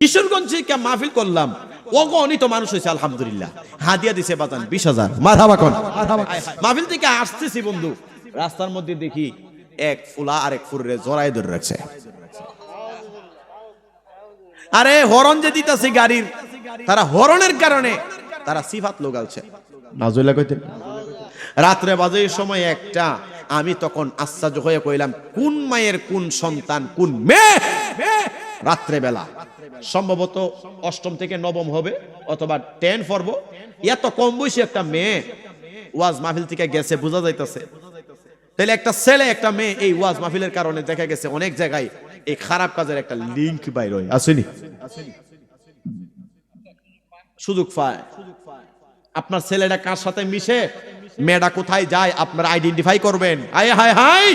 কিশোরগঞ্জ থেকে মাহফিল করলাম অগণিত মানুষ হয়েছে আলহামদুলিল্লাহ। হাদিয়া দিছে বাজান বিশ হাজার। মারহাবা কোন মাহফিল থেকে আসতেছি বন্ধু। রাস্তার মধ্যে দেখি এক ফুলা আর এক ফুরে জড়াই ধরে রাখছে। আরে হরন যে দিতেছে গাড়ির তারা হরনের কারণে তারা সিফাত লোগালছে। নাজুল্লাহ কইতে রাত্রে বাজে সময় একটা আমি তখন আশ্চর্য হয়ে কইলাম কোন মায়ের কোন সন্তান কোন মেয়ে? রাত্রে বেলা। সম্ভবত অষ্টম থেকে নবম হবে, অথবা টেন পর্ব। এত কম বয়সী একটা মেয়ে ওয়াজ মাহফিল থেকে গেছে, বোঝা যাইতেছে। তাহলে একটা ছেলে, একটা মেয়ে এই ওয়াজ মাহফিলের কারণে দেখা গেছে অনেক জায়গায় এই খারাপ কাজের একটা লিঙ্ক বাইর হয়। আসেনি সুযোগ পায়। আপনার ছেলেটা কার সাথে মিশে? মেয়েটা কোথায় যায়? আপনারা আইডেন্টিফাই করবেন। আয় হায় হাই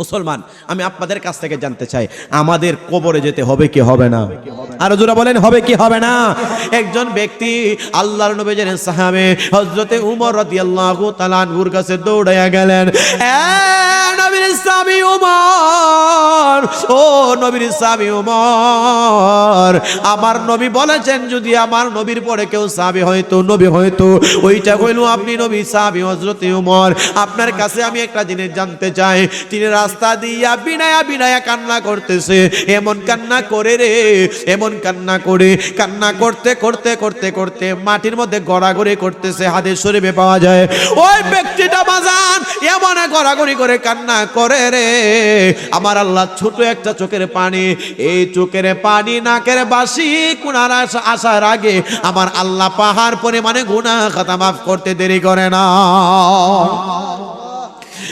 মুসলমান, আমি আপনাদের কাছ থেকে জানতে চাই, আমাদের কবরে যেতে হবে কি হবে না? আর জোরা বলেন, হবে কি হবে না? একজন ব্যক্তি আল্লাহর নবী জানেন সাহাবে হযরতে উমর রাদিয়াল্লাহু তাআলা আনহুর কাছে দৌড়াইয়া গেলেন। নবীর সাহাবী উমর, ও নবীর সাহাবী উমর, আমার নবী বলেছেন, যদি আমার নবীর পরে কেউ সাহাবী হয়তো নবী হয়তো ওইটা কইলো, আপনি নবী সাহাবী হযরতে উমর। আপনার কাছে আমি একটা জিনিস জানতে চাই, তিনি রাস্তা দিয়া বিনায়া বিনায়া কান্না করতেছে। এমন কান্না করে রে, এমন কান্না করে। কান্না করতে করতে করতে করতে মাটির মধ্যে গড়াগড়ি করতেছে, হাতের শরীরে পাওয়া যায়। ওই ব্যক্তিটা বাজান, এমন গড়াগড়ি করে কান্না করে রে। আমার আল্লাহ ছোট একটা চোখের পানি, এই চোখের পানি নাকের বাসি কুনার আসার আগে আমার আল্লাহ পাহাড় পরিমাণে গুনাহ খাতা মাফ করতে দেরি করে না।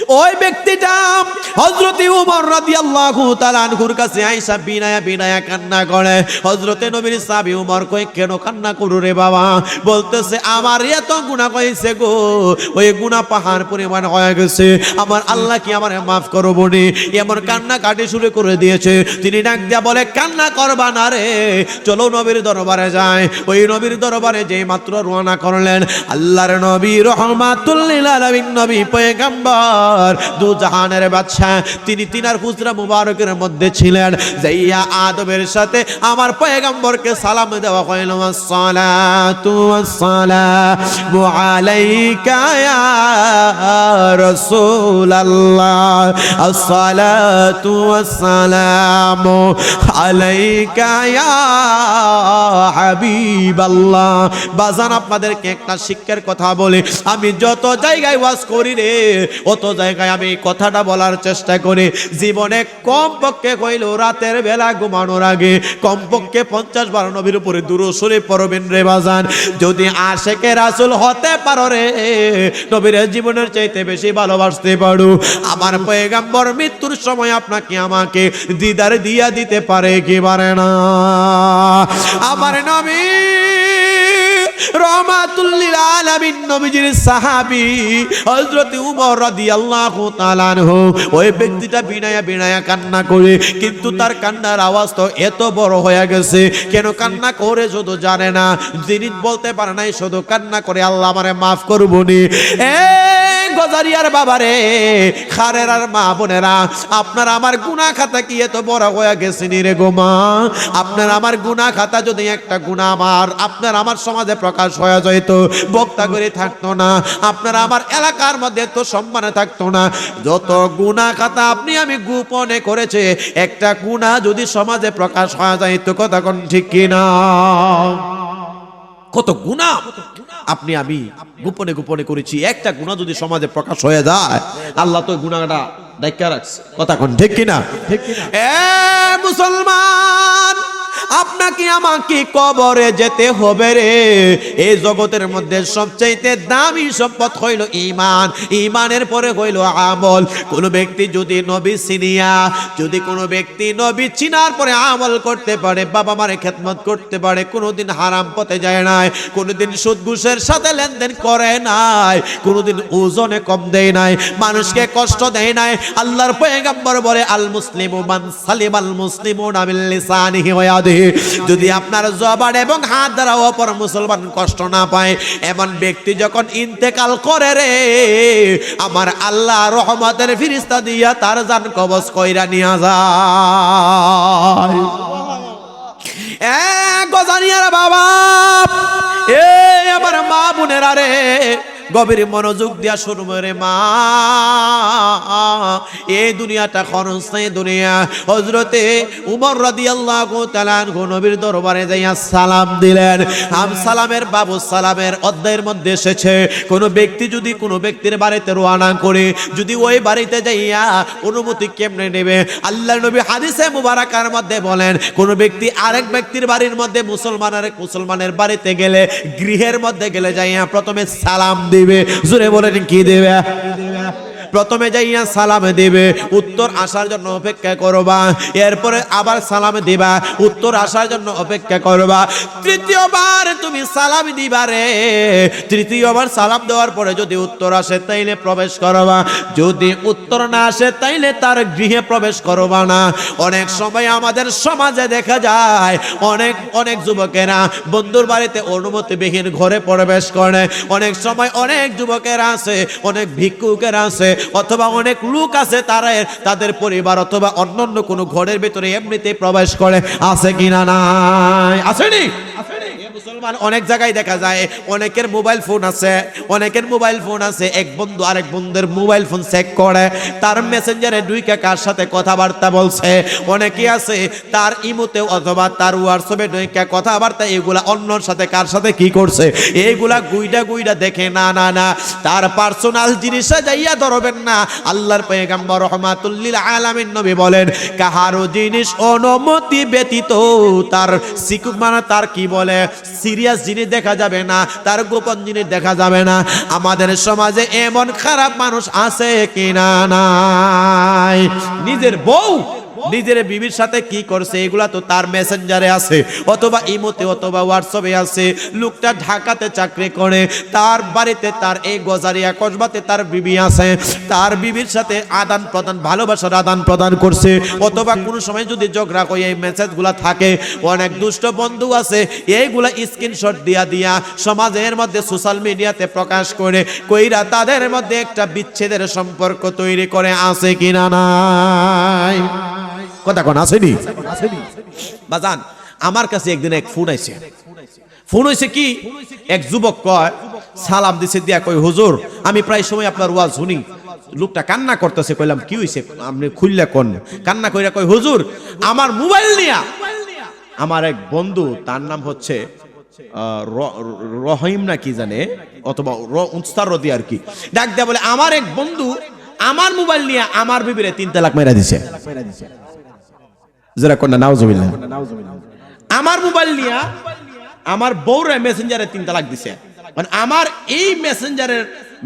ওই ব্যক্তিটা হযরতে উমর রাদিয়াল্লাহু তাআলা আনহুর কাছে আয়েশা বিনায়া বিনায়া কান্না করে। হযরতে নবীর সাহাবী উমর কই কেন কান্না করু রে বাবা? বলতেছে, আমার এত গুনাহ কইছে গো। ওই গুনাহ পাহাড় পরিমাণ হয়ে গেছে। আমার আল্লাহ কি আমারে মাফ করো বনি এমন কান্না কাটি শুরু করে দিয়েছে। তিনি ডাক দিয়া বলে, কান্না করবা না রে। চলো নবীর দরবারে যায় ওই নবীর দরবারে যে মাত্র রওনা করলেন, আল্লাহর নবী রহমাতুল্লিল আলামিন, নবী পয়গম্বর। দু জাহানের বাদশা তিনি তিনার হুজরা মুবারকের মধ্যে ছিলেন। যাইয়া আদবের সাথে আমার পয়গম্বরকে সালাম দেওয়া হইল আলাইকা হাবিবাল্লাহ। বাজান, আপনাদেরকে একটা শিক্ষার কথা বলে। আমি যত জায়গায় ওয়াজ করি রে, অত জায়গায় আমি কথাটা বলার চেষ্টা করি। জীবনে কম পক্ষে কইল রাতের বেলা ঘুমানোর আগে, কমপক্ষে পঞ্চাশ বার নবীর উপরে দূরসরে পড়বেন রে বাজান। যদি আশেকে রাসুল হতে পারো রে, নবীর জীবনের চাইতে বেশি ভালোবাসতে পারো। আমার পয়গাম্বর মৃত্যুর সময় আপনাকে আমাকে দিদার দিয়া দিতে পারে কি পারে না? আমার নবী রহমাতুল্লিল আলামিন নবীজির সাহাবী হযরত উমর রাদিয়াল্লাহু তাআলা আনহু, ওই ব্যক্তিটা বিনায়া বিনায়া কান্না করে, কিন্তু তার কান্নার আওয়াজ তো এত বড় হয়ে গেছে। কেন কান্না করে শুধু জানে না, যিনি বলতে পারে নাই শুধু কান্না করে, আল্লাহ আমারে মাফ করবনি। এ গজারিয়ার বাবারে, খারের আর মা বোনেরা, আপনার আমার গুনাহ খাতা কি এত বড় হয়ে গেছে রে গো মা? আপনার আমার গুনাহ খাতা যদি একটা গুনাহ আমার, আপনার আমার সমাজে প্রকাশ হয়ে যেত বক্তা করে থাকতো না, আপনার আমার এলাকার মধ্যে তো সম্মানে থাকতো না। যত গুনাহ খাতা আপনি আমি গোপনে করেছে, একটা গুনাহ যদি সমাজে প্রকাশ হয়ে যায় তো কথা কোন ঠিক কিনা? কত গুণা আপনি আমি গোপনে গোপনে করেছি। একটা গুণা যদি সমাজে প্রকাশ হয়ে যায় আল্লাহ তো গুণাটা দেখা রাখছে। কথা কোন? ঠিক কিনা? এ মুসলমান! আপনাকে আমাকে কবরে যেতে হবে রে। এই জগতের মধ্যে সবচাইতে দামি সম্পদ হইল ইমান ইমানের পরে হইল আমল। কোন ব্যক্তি যদি নবী চিনিয়া, যদি কোনো ব্যক্তি নবী চিনার পরে আমল করতে পারে, বাবা মারে খেদমত করতে পারে, কোনোদিন হারাম পথে যায় নাই, কোনোদিন সুদ ঘুষের সাথে লেনদেন করে নাই, কোনোদিন ওজনে কম দেয় নাই, মানুষকে কষ্ট দেয় নাই। আল্লাহর পয়গাম্বর বলে, আল মুসলিম মান সালিম আল মুসলিমু নামিল লিসানিহি ওয়া যদি আপনার জবান এবং হাত দ্বারা অপর মুসলমান কষ্ট না পায়, এমন ব্যক্তি যখন ইন্তেকাল করে রে, আমার আল্লাহ রহমতের ফিরিস্তা দিয়া তার জান কবজ কইরা নিয়া যায়। এ গজানিয়ার বাবা, এ আমার মা বোনেরা রে গভীর মনোযোগ দিয়া শুনব রে মা। এই দুনিয়াটা খরচ নাই দুনিয়া। হজরতে উমর রাদিয়াল্লাহু তাআলা নবীর দরবারে যাইয়া সালাম দিলেন। আম সালামের বাবু সালামের অধ্যায়ের মধ্যে এসেছে, কোন ব্যক্তি যদি কোনো ব্যক্তির বাড়িতে রোয়ানা করে, যদি ওই বাড়িতে যাইয়া অনুমতি কেমনে নেবে? আল্লাহ নবী হাদিসে মুবারাকার মধ্যে বলেন, কোন ব্যক্তি আরেক ব্যক্তির বাড়ির মধ্যে মুসলমান আরেক মুসলমানের বাড়িতে গেলে, গৃহের মধ্যে গেলে যাইয়া প্রথমে সালাম দিবে? জোরে বলেন কি দেবে? প্রথমে যাইয়া সালাম দিবে, উত্তর আসার জন্য অপেক্ষা করবা, এরপরে আবার সালাম দিবা, উত্তর আসার জন্য অপেক্ষা করবা। তৃতীয়বার তুমি সালাম দিবা রে। তৃতীয়বার সালাম দেওয়ার পরে যদি উত্তর আসে তাইলে প্রবেশ করবা। যদি উত্তর না আসে তাইলে তার গৃহে প্রবেশ করবা না। অনেক সময় আমাদের সমাজে দেখা যায়, অনেক অনেক যুবকেরা বন্ধুর বাড়িতে অনুমতিবিহীন ঘরে প্রবেশ করে। অনেক সময় অনেক যুবকেরা আছে, অনেক ভিক্ষুকেরা আছে অথবা অনেক লোক আছে তারা তাদের পরিবার অথবা অন্যান্য কোনো ঘরের ভিতরে এমনিতে প্রবেশ করে। আছে কিনা নাই? আসেনি? মুসলমান অনেক জায়গায় দেখা যায়, অনেকের মোবাইল ফোন আছে, অনেকের মোবাইল ফোন আছে, এক বন্ধু আরেক বন্ধুর মোবাইল ফোন চেক করে, তার মেসেঞ্জারে দুইকে কার সাথে কথাবার্তা বলছে, অনেকে আছে তার ইমোতে অথবা তার হোয়াটসঅ্যাপে দুইকে কথাবার্তা, এগুলা অন্যর সাথে কার সাথে কি করছে এইগুলা গুইডা গুইডা দেখে, না না না, তার পার্সোনাল জিনিসে যাইয়া ধরবেন না। আল্লাহর পয়গাম্বর রহমাতুল্লিল আলামিন নবী বলেন কাহারও জিনিস অনুমতি ব্যতীত তার সিকুক মানে তার কি বলে? সিরিয়াস জিনিস দেখা যাবে না, তার গোপন জিনিস দেখা যাবে না। আমাদের সমাজে এমন খারাপ মানুষ আছে কিনা নাই। নিজের বউ নিজের বিবির সাথে কি করছে, এগুলা তো তার মেসেঞ্জারে আছে, অথবা ইমোতে অথবা হোয়াটসঅ্যাপে আছে। লোকটা ঢাকাতে চাকরি করে, তার বাড়িতে তার এই গজারিয়া কসবাতে তার বিবি আছে। তার বিবির সাথে আদান প্রদান, ভালোবাসার আদান প্রদান করছে। অথবা কোনো সময় যদি ঝগড়া করে, এই মেসেজগুলা থাকে, অনেক দুষ্ট বন্ধু আছে, এইগুলা স্ক্রিনশট দিয়া দিয়া সমাজের মধ্যে সোশ্যাল মিডিয়াতে প্রকাশ করে, কইরা তাদের মধ্যে একটা বিচ্ছেদের সম্পর্ক তৈরি করে আছে কিনা নাই? কথা আসেনি বাজান, আমার কাছে একদিন এক ফোন আইছে। ফোন হয়েছে কি? এক যুবক কয়, সালাম দিছে, দিয়া কই হুজুর, আমি প্রায় সময় আপনার ওয়াজ শুনি। লোকটা কান্না করতেছে, কইলাম, কি হইছে? আপনি খুললে কোন? কান্না কইরা কই হুজুর, আমার মোবাইল নিয়া। আমার এক বন্ধু, তার নাম হচ্ছে রহিম না কি জানে? অথবা উস্তার রদি আর কি। ডাক দেয়া বলে, আমার এক বন্ধু, আমার মোবাইল নিয়ে আমার বিবিরে তিন তালাক মেরা দিছে। যারা কন্যা নাউজুবিল্লাহ আমার মোবাইল নিয়ে আমার বউরে মেসেঞ্জারে তিন তালাক দিছে মানে আমার এই মেসেঞ্জারের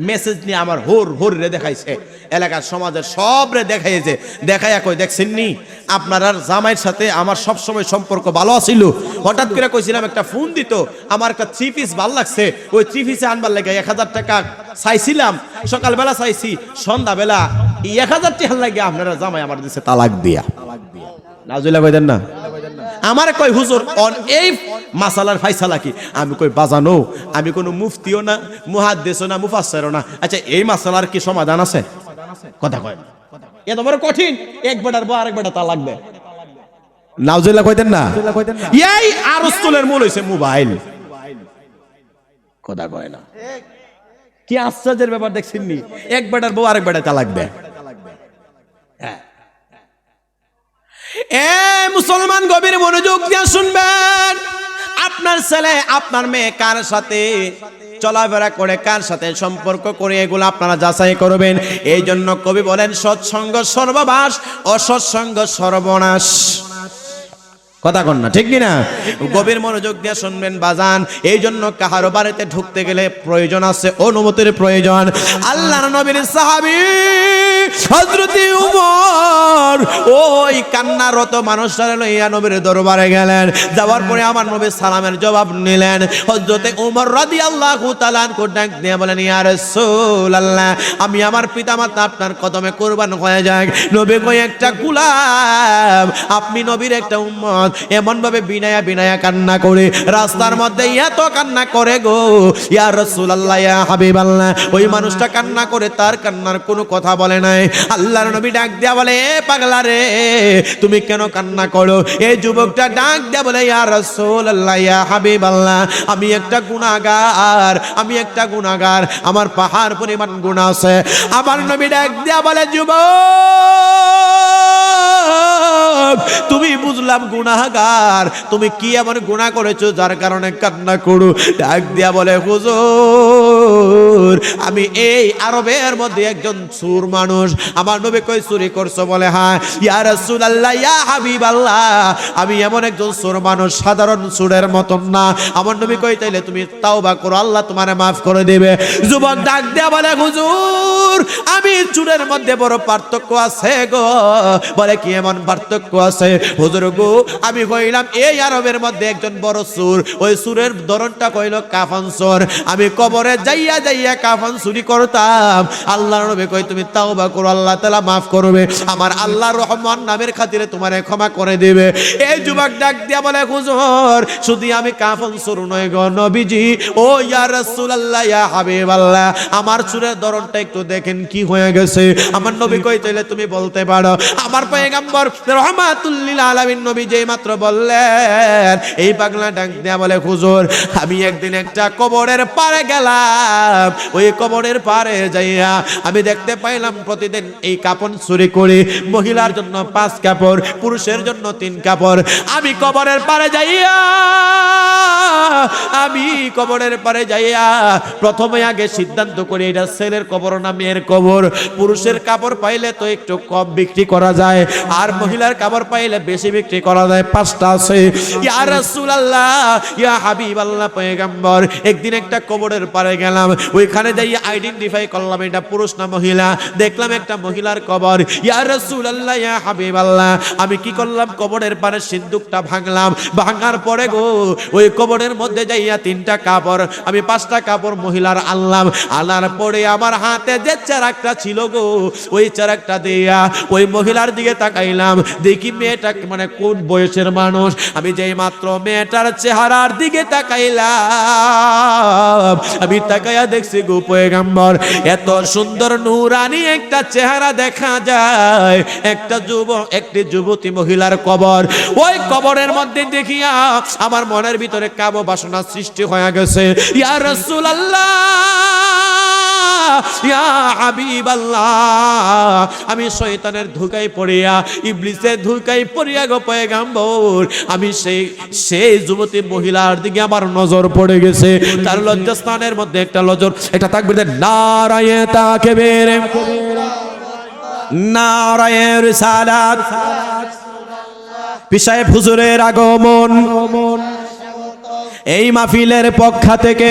মেসেজ নিয়ে আমার হোর হোর রে দেখাইছে এলাকার সমাজের সব রে দেখাইছে দেখাইয়া কই দেখছেন নি আপনার আর জামাইয়ের সাথে আমার সব সময় সম্পর্ক ভালো ছিল হঠাৎ করে কইছিলাম একটা ফোন দিত আমার একটা থ্রি পিস ভালো লাগছে ওই থ্রি পিসে আনবার লাগে এক হাজার টাকা চাইছিলাম, সকালবেলা চাইছি, সন্ধ্যাবেলা এই এক হাজার টাকা লাগে আপনারা জামাই আমার দিছে তালাক দিয়া। নাজুলা কইদেন না? আমার কই হুজুর, অন এই মাসালার ফাইসালা কি? আমি কই, বাজানো। আমি কোনো মুফতিও না, মুহাদ্দিসও না, মুফাসসিরও না। আচ্ছা এই মাসালার কি সমাধান আছে? কথা কয়। এ তো বড় কঠিন। এক বেটার বউ, আরেক বেটা তা লাগবে নাউজুল্লাহ কইতেন না? এই আর আরস্তুলের মূল হইছে মোবাইল। কথা কয় না। কি আশ্চর্যের ব্যাপার দেখছেন এক বেটার বউ, আরেক বেটা তা লাগবে হ্যাঁ। এ মুসলমান গভীর মনোযোগ দিয়ে শুনবেন। আপনার ছেলে, আপনার মেয়ে কার সাথে চলাফেরা করে, কার সাথে সম্পর্ক করে, এগুলো আপনারা যাচাই করবেন। এই জন্য কবি বলেন, সৎসঙ্গ সর্ববাস অসৎসঙ্গ সর্বনাশ। কথা কন না, ঠিক না গভীর মনোযোগ দিয়ে শুনবেন, বাজান। এই জন্য কাহারো বাড়িতে ঢুকতে গেলে প্রয়োজন আছে, অনুমতির প্রয়োজন। আল্লাহ নবীর সাহাবী হযরতে উমর, ওই কান্নারত মানুষটারে লইয়া নবীর দরবারে গেলেন। যাওয়ার পরে আমার নবী সালামের জবাব নিলেন। হযরতে উমর রাদিয়াল্লাহু তাআলা আনহু ডাক দিয়ে বলেন ইয়ার ইয়া রাসূলুল্লাহ, আমি আমার পিতামাতা আপনার কদমে কুরবান হয়ে যাক। নবী কই একটা গোলাম, আপনি নবীর একটা উম্মত। এমন ভাবে বিনায়া বিনায়া কান্না করে, রাস্তার মধ্যে এত কান্না করে গো। ইয়ার ইয়া রাসূলুল্লাহ, ইয়া হাবিবাল্লাহ। ওই মানুষটা কান্না করে, তার কান্নার কোনো কথা বলে নাই। নাই আল্লাহর নবী ডাক দিয়া বলে, এ পাগলা রে, তুমি কেন কান্না করো? এই যুবকটা ডাক দিয়া বলে, ইয়া রাসূলুল্লাহ, ইয়া হাবিবাল্লাহ, আমি একটা গুনাহগার, আমি একটা গুনাহগার, আমার পাহাড় পরিমাণ গুনাহ আছে। আমার নবী ডাক দিয়া বলে, যুবক তুমি বুঝলাম গুনাহগার। তুমি কি এমন গুনাহ করেছ যার কারণে কান্না করো? ডাক দিয়া বলে, হুজুর, আমি এই আরবের মধ্যে একজন সুর মানুষ। আমার নবী কই চুরি করছ? বলে হ্যাঁ। ইয়া রাসূলুল্লাহ, ইয়া হাবিবাল্লাহ, আমি এমন একজন সুর মানুষ, সাধারণ সুরের মতন না। আমার নবী কই, তাইলে তুমি তাওবা করো, আল্লাহ তোমারে মাফ করে দেবে। যুবক ডাক দিয়া বলে, হুজুর, আমি চুরের মধ্যে বড় পার্থক্য আছে গো। বলে, কি এমন পার্থক্য? আছে। হুজুর গো, আমি কইলাম, এই আরবের মধ্যে একজন বড় সুর, ওই সুরের ধরনটা কইল কাফন সুর আমি কবরে যাইয়া যাইয়া কাফন চুরি করতাম। আল্লাহর নবী কই তুমি তাওবা করো, আল্লাহ তাআলা মাফ করবে। আমার আল্লাহর রহমান নামের খাতিরে তোমারে ক্ষমা করে দিবে। এই যুবক ডাক দিয়া বলে, হুজুর, শুধু আমি কাফন সুর নয় গো নবীজি। ও ইয়া রাসূলুল্লাহ, ইয়া হাবিবাল্লাহ, আমার সুরের ধরনটা একটু দেখেন কি হয়ে গেছে। আমার নবী কই তাইলে তুমি বলতে পারো। আমার পয়গম্বর রহমাতুল্লিল আলামিন নবী যেই মাত্র বললেন, এই পাগলা ডাক দেয়া বলে, হুজুর, আমি একদিন একটা কবরের পারে গেলাম। ওই কবরের পারে যাইয়া আমি দেখতে পাইলাম প্রতিদিন এই কাপড় চুরি করে। মহিলার জন্য পাঁচ কাপড়, পুরুষের জন্য তিন কাপড়। আমি কবরের পারে যাইয়া, আমি কবরের পারে যাইয়া প্রথমে আগে সিদ্ধান্ত করি, এটা ছেলের কবর না মেয়ের কবর। পুরুষের কাপড় পাইলে তো একটু কম বিক্রি করা যায়। আর মহিলার কাপড় পাইলে বেশি বিক্রি করা যায়, পাঁচটা আছে। ইয়া রাসূলুল্লাহ, ইয়া হাবিবাল্লাহ, পয়গম্বর, একদিন একটা কবরের পারে গেলাম, ওইখানে যাই আইডেন্টিফাই করলাম, এটা পুরুষ না মহিলা। দেখলাম একটা মহিলার কবর। ইয়া রাসূলুল্লাহ, ইয়া হাবিবাল্লাহ, আমি কি করলাম, কবরের পারে সিন্দুকটা ভাঙলাম। ভাঙার পরে গো, ওই কবরের মধ্যে যাইয়া তিনটা কাপড়, আমি পাঁচটা কাপড় মহিলার আনলাম। আনার পরে আমার হাতে যে চারাকটা ছিল গো, ওই চারাকটা দিয়া ওই মহিলার দিকে তাকাইলাম। দেখি মেয়েটা মানে কোন বয়সের মানুষ? আমি যেই মাত্র মেয়েটার চেহারার দিকে তাকাইলাম। আমি তাকাইয়া দেখছি গো এত সুন্দর নুরানি একটা চেহারা দেখা যায়। একটা যুবক, একটি যুবতী মহিলার কবর। ওই কবরের মধ্যে দেখিয়া আমার মনের ভিতরে কাবো বাসনা সৃষ্টি হয়ে গেছে। ইয়া রাসূলুল্লাহ! আমি শয়তানের ধুকাই পড়িয়া, ইবলিসের ধুকাই পড়িয়া গো পয়গাম্বর, আমি সেই সেই যুবতী মহিলার দিকে আমার নজর পড়ে গেছে। তার লজ্জাস্থানের মধ্যে একটা নজর এটা থাকবে যে নারায়ে তাকে বেরে নারায়ে রিসালাত। পিসায় হুজুরের আগমন। এই মাহফিলের পক্ষ থেকে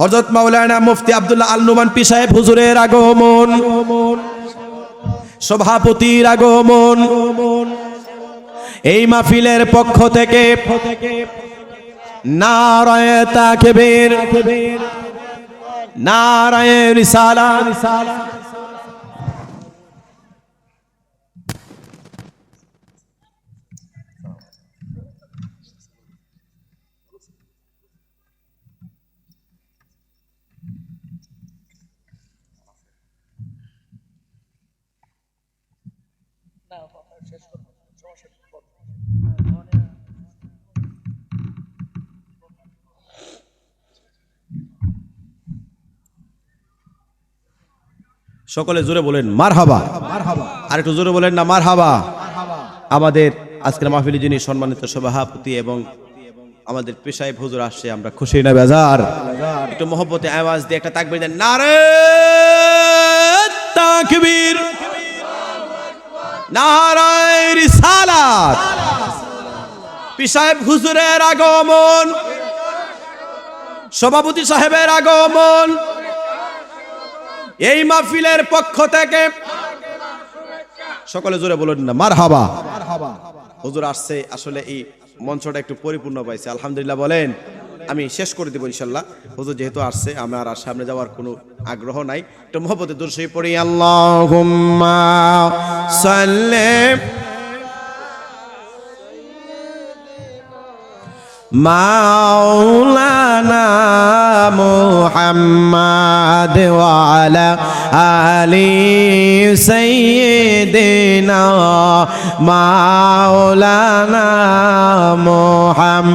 হযরত মাওলানা মুফতি আবদুল্লাহ আল নুমান পি সাহেব হুজুরের আগমন। সভাপতির আগমন। এই মাহফিলের পক্ষ থেকে নারায় তাকবীর, নারায় রিসালা সকলে জোরে বলেন মার হাবা আর একটু জোরে বলেন না মার হাবা আমাদের আজকের মাহফিলে যিনি সম্মানিত সভাপতি এবং আমাদের পেশায় হুজুর আসছে আমরা খুশি না বেজার। একটু মহব্বতে আওয়াজ দিয়ে একটা তাকবীর দেন নারে তাকবীর। নারায় রিসালাত। পিসাহেব হুজুরের আগমন। সভাপতি সাহেবের আগমন। এই মাহফিলের পক্ষ থেকে সকলে জোরে বলুন না মার হাবা হুজুর আসছে, আসলে এই মঞ্চটা একটু পরিপূর্ণ পাইছে আলহামদুলিল্লাহ বলেন। আমি শেষ করে দিব ইনশাল্লাহ। হুজুর যেহেতু আসছে, আমার আর সামনে যাওয়ার কোনো আগ্রহ নাই। একটু মহব্বতে দূর সেই পড়ি, আল্লাহুম্মা মাওলানা মুহাম্মদ ওয়ালা আলি সাইয়্যিদিনা মাওলানা মুহাম,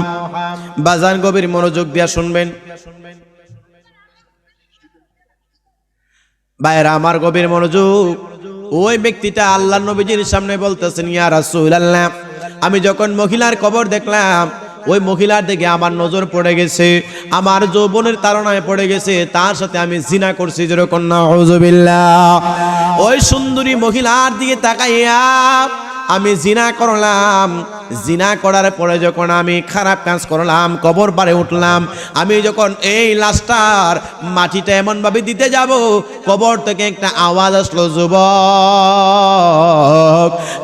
বাজান গভীর মনোযোগ দিয়া শুনবেন। বাইরা আমার গভীর মনোযোগ। ওই ব্যক্তিটা আল্লাহ নবীজির সামনে বলতেছেন, ইয়া রাসূলুল্লাহ। আমি যখন মহিলার কবর দেখলাম ওই মহিলার দিকে আমার নজর পড়ে গেছে, আমার যৌবনের তারণায় পড়ে গেছে, তার সাথে আমি জিনা করছি যেরকম নাউজুবিল্লাহ ওই সুন্দরী মহিলার দিকে তাকাইয়া আমি জিনা করলাম জিনা করার পরে যখন আমি খারাপ কাজ করলাম, কবর পারে উঠলাম, আমি যখন এই লাশটার মাটিটা এমনভাবে দিতে যাব, কবর থেকে একটা আওয়াজ আসলো, যুবক,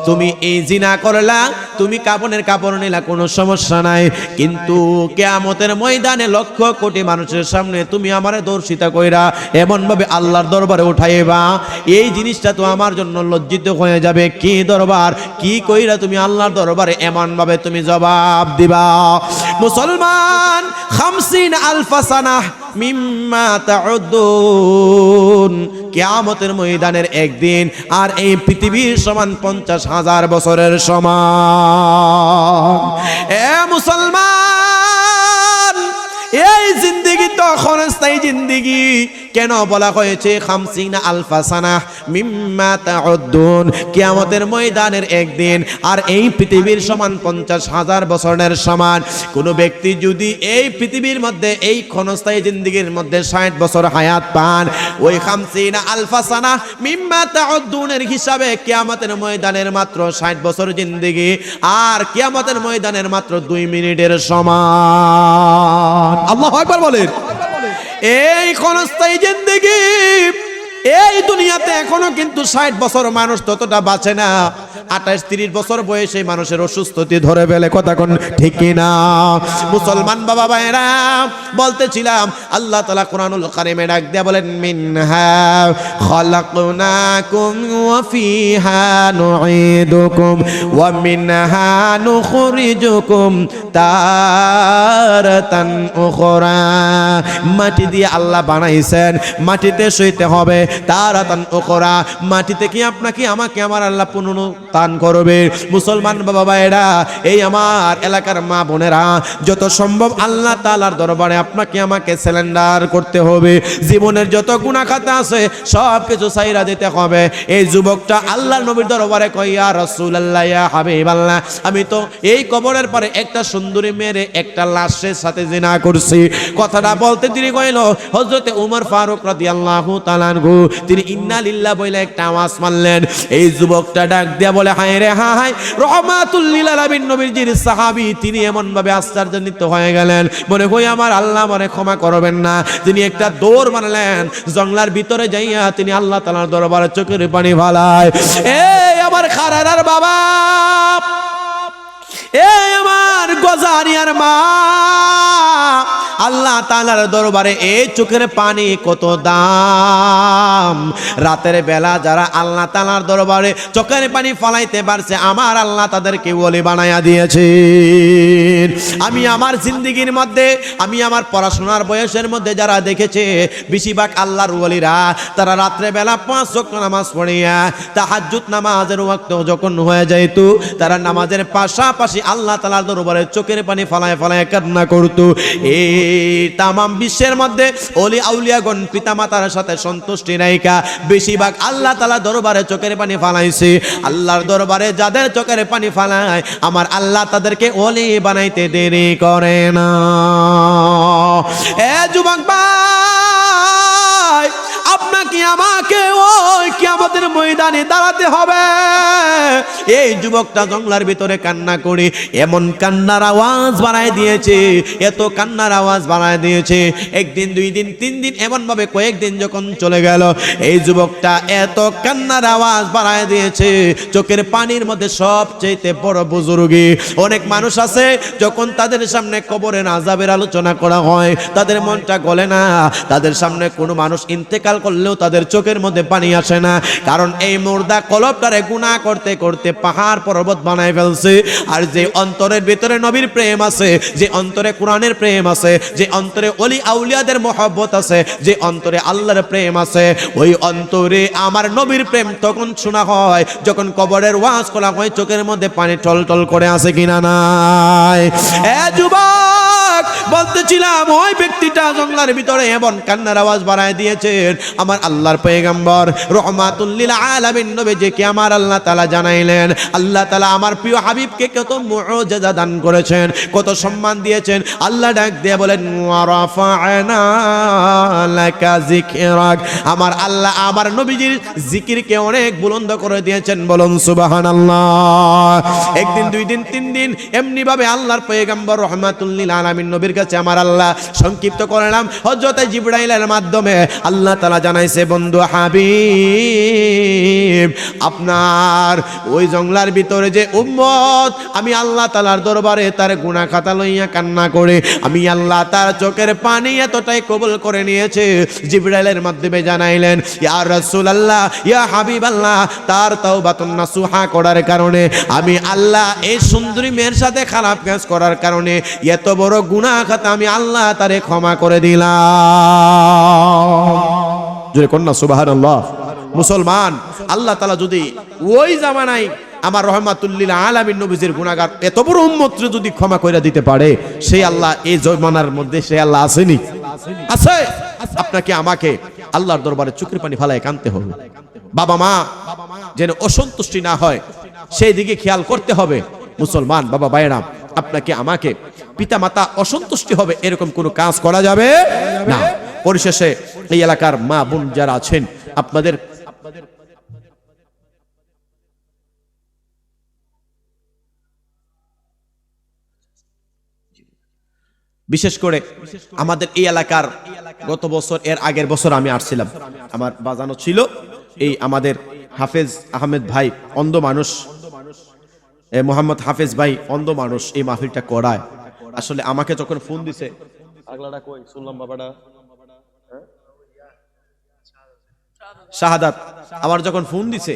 তুমি এই জিনা করলা, তুমি কাপড়ের কাপড় নিলা, কোনো সমস্যা নাই। কিন্তু কেয়ামতের ময়দানে লক্ষ কোটি মানুষের সামনে তুমি আমারে দর্শিতা কইরা এমনভাবে আল্লাহর দরবারে উঠাইবা। এই জিনিসটা তো আমার জন্য লজ্জিত হয়ে যাবে। কি দরবার? কি কইরা তুমি আল্লাহর দরবারে এমন ভাবে তুমি জবাব দিবা। মুসলমান, খামসিন আলফাসানা মিম্মা তাউদ্দুন। কিয়ামতের ময়দানের একদিন আর এই পৃথিবীর সমান পঞ্চাশ হাজার বছরের সমান। এ মুসলমান, এই জিন্দিগি তো ক্ষণস্থায়ী জিন্দিগি। কেন বলা হয়েছে, খামসিনা আলফাসানা মিম্মা তাউদ্দুন। কিয়ামতের ময়দানের একদিন, আর এই পৃথিবীর সমান পঞ্চাশ হাজার বছরের সমান। কোন ব্যক্তি যদি এই পৃথিবীর মধ্যে, এই ক্ষণস্থায়ী জিন্দিগির মধ্যে ষাট বছর হায়াত পান, ওই খামসিনা আলফাসানা মিম্মা তাউদ্দুনের হিসাবে কিয়ামতের ময়দানের মাত্র ষাট বছর জিন্দিগি, আর কিয়ামতের ময়দানের মাত্র দুই মিনিটের সমান। আল্লাহ একবার এই ক্ষণস্থায়ী জিন্দিগি এই দুনিয়াতে এখনও কিন্তু ষাট বছর মানুষ ততটা বাঁচে না। আঠাশ, তিরিশ বছর বয়সে মানুষের অসুস্থতি ধরে ফেলে, কথা কোন ঠিক না মুসলমান বাবা ভাইরা বলতেছিলাম, আল্লাহ তালা কোরআনুল কারিমে ডাক দিয়া বলেন, মিনহা মাটি দিয়ে আল্লাহ বানাইছেন, মাটিতে শুইতে হবে তারাতান মাটিতে কি আপনাকে, আমাকে আমার আল্লাহ পুনরুত্থান করবে? মুসলমান বাবা ভাইরা এই আমার এলাকার মা বোনেরা, যত সম্ভব আল্লাহ তাআলার দরবারে আপনাকে আমাকে করতে হবে। জীবনের যত গুণাখাতা আছে, সব কিছু সাইরা দিতে হবে। এই যুবকটা আল্লাহ নবীর দরবারে কইয়া রাসূলুল্লাহ, ইয়া হাবিবাল্লাহ। আমি তো এই কবরের পরে একটা সুন্দরী মেরে একটা লাশের সাথে জিনা করছি। কথাটা বলতে তিনি কইল। হযরতে উমর ফারুক রাদিয়াল্লাহু তাআলা আনহু তিনি ইন্না লিল্লাহ বলে একটা আওয়াজ মারলেন। এই যুবকটা ডাক দিয়া বলে, হায় রে, হায় রহমাতুল লিল আলামিন সাহাবী, তিনি এমন ভাবে আশ্চর্যান্বিত হয়ে গেলেন। মনে কই আমার আল্লাহ মনে ক্ষমা করবেন না। তিনি একটা দৌড় মারলেন, জঙ্গলার ভিতরে যাইয়া তিনি আল্লাহ তাআলার দরবারে চোখের পানি ভালায় এই আমার খারার বাবা এ আমার গজারিয়ার মা আল্লাহ তালার দরবারে এই চোখের পানি কত দাম? রাতের বেলা যারা আল্লাহ তালার দরবারে চোখের পানি ফলাইতে পারছে, আমার আল্লাহ তাদেরকে ওলি বানাইয়া দিয়েছে আমি আমার জিন্দিগির মধ্যে, আমি আমার পড়াশোনার বয়সের মধ্যে যারা দেখেছে, বেশিরভাগ আল্লাহর ওলিরা তারা রাত্রে বেলা পাঁচ ওয়াক্ত নামাজ পড়িয়া তাহাজ্জুদ নামাজের ওয়াক্ত যখন হয়ে যাইত, তারা নামাজের পাশাপাশি আল্লাহ তালার দরবারে চোখের পানি ফলায় ফলায় কান্না করতো। এই তামাম বিশ্বের মধ্যে অলি আউলিয়াগণ পিতামাতার সাথে সন্তুষ্টি নায়িকা। বেশিরভাগ আল্লাহ তালা দরবারে চোখের পানি ফালাইছে। আল্লাহর দরবারে যাদের চোখের পানি ফালায়, আমার আল্লাহ তাদেরকে অলি বানাইতে দেরি করে না। এ যুবক ভাই আপনাকে, আমাকে ওই কি আমাদের ময়দানে দাঁড়াতে হবে। এই যুবকটা জঙ্গলার ভিতরে কান্না করে, এমন কান্নার আওয়াজ বাড়ায় দিয়েছে, এত কান্নার আওয়াজ বাড়ায় দিয়েছে। একদিন, দুই দিন, তিন দিন এমন ভাবে কয়েকদিন যখন চলে গেল, এই যুবকটা এত কান্নার আওয়াজ বাড়ায় দিয়েছে, চোখের পানির মধ্যে সবচেয়ে বড় বুজুর্গি। অনেক মানুষ আছে, যখন তাদের সামনে কবরের আজাবের আলোচনা করা হয়, তাদের মনটা গলে না। তাদের সামনে কোনো মানুষ ইন্তেকাল করলেও তাদের চোখের মধ্যে পানি আসে না। কারণ এই মুর্দা কলবটারে গুনাহ করতে করতে পাহাড় পর্বত বানায় ফেলছে। আর যে অন্তরের ভিতরে নবীর প্রেম আছে, যে অন্তরে কোরআনের প্রেম আছে, যে অন্তরে অলি আউলিয়াদের মহব্বত আছে, যে অন্তরে আল্লাহর প্রেম আছে, ওই অন্তরে আমার নবীর প্রেম তখন শোনা হয়, যখন কবরের ওয়াজ করা হয়, চোখের মধ্যে পানি টল টল করে আছে কিনা নাই। এ যুবক! বলতেছিলাম, ওই ব্যক্তিটা জঙ্গলার ভিতরে এমন কান্নার আওয়াজ বাড়ায় দিয়েছেন। আমার আল্লাহর পয়গাম্বর রহমাতুল্লিল আলামিন নবী যে কি আমার আল্লাহ তালা জানাইলেন। আল্লাহ তালা আমার প্রিয় হাবিবকে কত মুআজিজা দান করেছেন, কত সম্মান দিয়েছেন। আল্লাহ ডাক দিয়ে বলেন আমার আল্লাহ আমার নবীজির জিকিরকে অনেক বুলন্দ করে দিয়েছেন, বলুন সুবহানাল্লাহ। একদিন, দুই দিন, তিন দিন এমনি ভাবে আল্লাহর পয়গাম্বর রহমাতুল্লিল আলামিন নবীর কাছে আমার আল্লাহ। সংক্ষিপ্ত করলাম হযরত জিবরাইলের মাধ্যমে আল্লাহ তাআলা জানাইছে, বন্ধু হাবিব, আপনার ওই জঙ্গলার ভিতরে যে উম্মত, আমি আল্লাহ তাআলার দরবারে তার গুনাহ খাতা লইয়া কান্না করে। আমি আল্লাহ তার চোখের পানি এতটাই কবুল করে নিয়েছে। জিবরাইলের মাধ্যমে জানাইলেন, ইয়া আল্লাহ ইয়া হাবিবাল্লাহ, তার তাওবাতুন নাসুহা করার কারণে, আমি আল্লাহ এই সুন্দরী মেয়ের সাথে খারাপ কাজ করার কারণে, এত বড় গুনাহ খাতা আমি আল্লাহ তারে ক্ষমা করে দিলাম। জোরে কন্যা সুবহানাল্লাহ। মুসলমান, আল্লাহ তাআলা যদি ওই জামানায় আমার রহমাতুল্লিল আলামিন নবীজির গুনাহগার এত বড় উম্মতরে যদি ক্ষমা করে দিতে পারে, সেই আল্লাহ এই জমানার মধ্যে সে আল্লাহ আসেনি। আছে? আপনাকে, আমাকে আল্লাহর দরবারে চুকরি পানি ফালায় কানতে হবে। বাবা মা যেন অসন্তুষ্টি না হয়, সেই দিকে খেয়াল করতে হবে। মুসলমান, বাবা বাইরাম আপনাকে, আমাকে পিতা মাতা অসন্তুষ্টি হবে, এরকম কোনো কাজ করা যাবে না। পরিশেষে এই এলাকার মা বোন যারা আছেন, আপনাদের বিশেষ করে আমাদের এই এলাকার গত বছর, এর আগের বছর আমি আসছিলাম। আমার বাজানো ছিল এই আমাদের হাফেজ আহমেদ ভাই, অন্ধ মানুষ। মোহাম্মদ হাফেজ ভাই, অন্ধ মানুষ এই মাহফিলটা করায়। আসলে আমাকে যখন ফোন দিছে আগলাটা কই শুনলাম বাবাটা? শাহাদাত আমার যখন ফোন দিছে